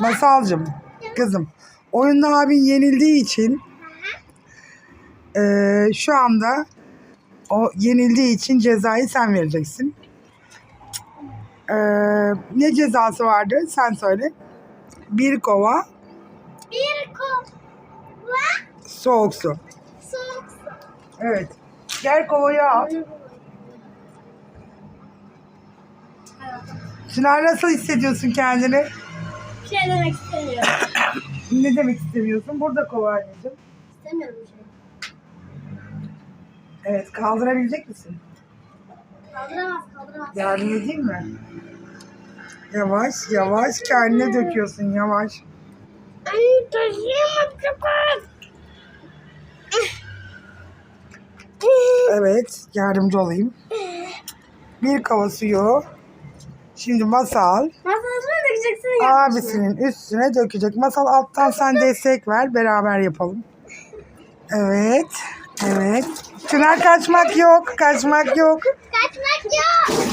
Masalcım, kızım. Oyunda abin yenildiği için eee, şu anda o yenildiği için cezayı sen vereceksin. Eee, ne cezası vardı? Sen söyle. Bir kova Bir kova soğuk su. soğuk su. Evet. Gel kovayı al. Çınar nasıl hissediyorsun kendini? Bir şey demek istemiyorum. Ne demek istemiyorsun? Burada kova anneciğim. İstemiyorum bir şey. Evet kaldırabilecek misin? Kaldıramaz kaldıramaz. Yardım edeyim mi? Yavaş yavaş kendine döküyorsun yavaş. Ay taşıyamam çok. Evet yardımcı olayım. Bir kova suyu. Şimdi masal Masanızı dökeceksin ya. abisinin üstüne dökecek. Masal alttan sen destek ver beraber yapalım. Evet. Evet. Çınar kaçmak yok. Kaçmak yok. Kaçmak yok.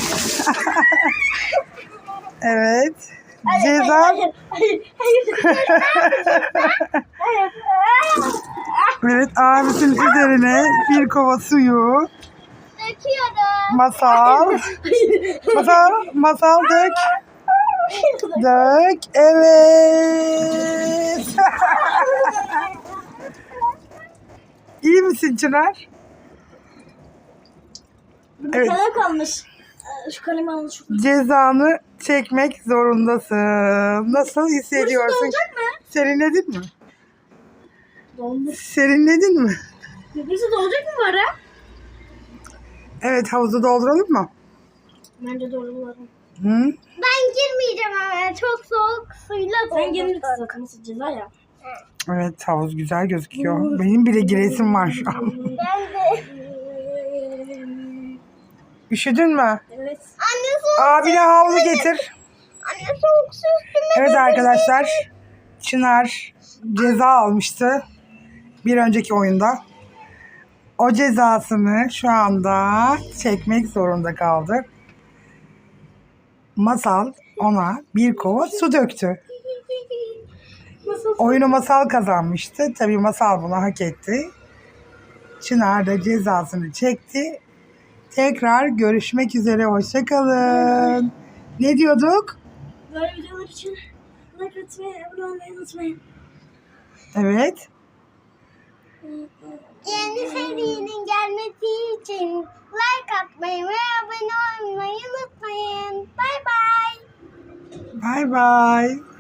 Evet. Ceza. Evet abisinin üzerine bir kova suyu. Döküyorum. Masal. Masal. Masal dök. Dök. Evet. İyi misin Çınar? Evet. Kalem kalmış. Ee, Şu kalemi alın şu. Cezanı çekmek zorundasın. Nasıl hissediyorsun? Serinledin mi? Dolmuş. Serinledin mi? Birisi dolacak mı bari? Evet havuzu dolduralım mı? Bence doldular. Hı? Ben Sen zaten nasıl ceza ya. Evet havuz güzel gözüküyor. Benim bile giresim var şu an. Ben de. Üşüdün mü? Evet. Anne soğuk. Abine havlu getir. Anne soğuk su üstüme. Evet arkadaşlar. Çınar ceza almıştı. Bir önceki oyunda. O cezasını şu anda çekmek zorunda kaldı. Masal ona bir kova su döktü. Oyunu Masal kazanmıştı. Tabii Masal bunu hak etti. Çınar da cezasını çekti. Tekrar görüşmek üzere. Hoşçakalın. Ne diyorduk? Böyle videolar için like atmayı, abone olmayı unutmayın. Evet. Yeni serinin gelmesi için like atmayı ve abone olmayı unutmayın. Bay bay. Bay bay.